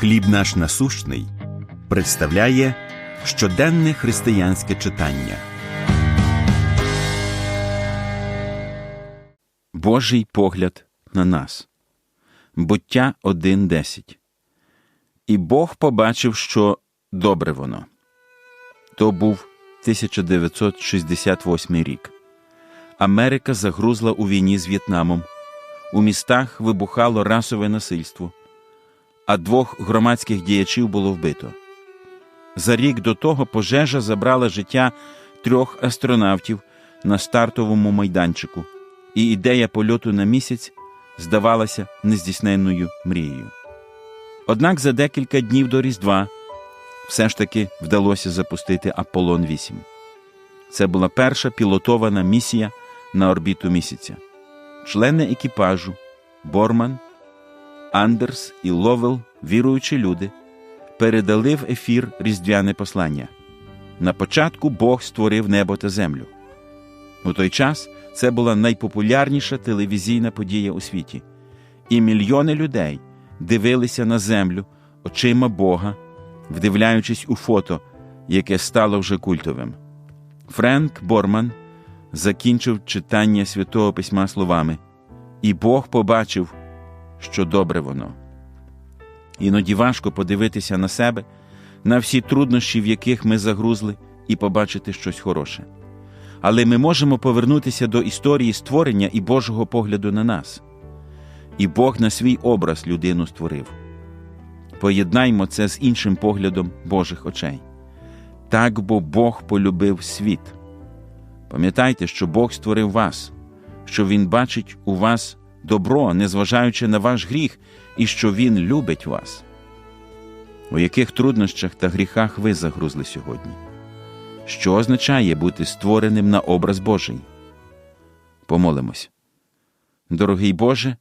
Хліб наш насущний представляє щоденне християнське читання. Божий погляд на нас. Буття 1.10. І Бог побачив, що добре воно. То був 1968 рік. Америка загрузла у війні з В'єтнамом. У містах вибухало расове насильство, а двох громадських діячів було вбито. За рік до того пожежа забрала життя трьох астронавтів на стартовому майданчику, і ідея польоту на місяць здавалася нездійсненною мрією. Однак за декілька днів до Різдва все ж таки вдалося запустити Аполлон 8. Це була перша пілотована місія на орбіту місяця. Члени екіпажу Борман, Андерс і Ловел, віруючі люди, передали в ефір різдвяне послання. На початку Бог створив небо та землю. У той час це була найпопулярніша телевізійна подія у світі, і мільйони людей дивилися на землю очима Бога, вдивляючись у фото, яке стало вже культовим. Френк Борман закінчив читання святого письма словами, і Бог побачив, що добре воно. Іноді важко подивитися на себе, на всі труднощі, в яких ми загрузли, і побачити щось хороше. Але ми можемо повернутися до історії створення і Божого погляду на нас. І Бог на свій образ людину створив. Поєднаймо це з іншим поглядом Божих очей. Так бо Бог полюбив світ. Пам'ятайте, що Бог створив вас, що Він бачить у вас добро, незважаючи на ваш гріх, і що Він любить вас. У яких труднощах та гріхах ви загрузли сьогодні? Що означає бути створеним на образ Божий? Помолимось. Дорогий Боже,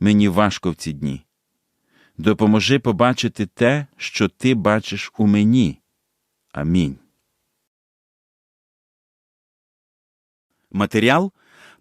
мені важко в ці дні. Допоможи побачити те, що Ти бачиш у мені. Амінь. Матеріал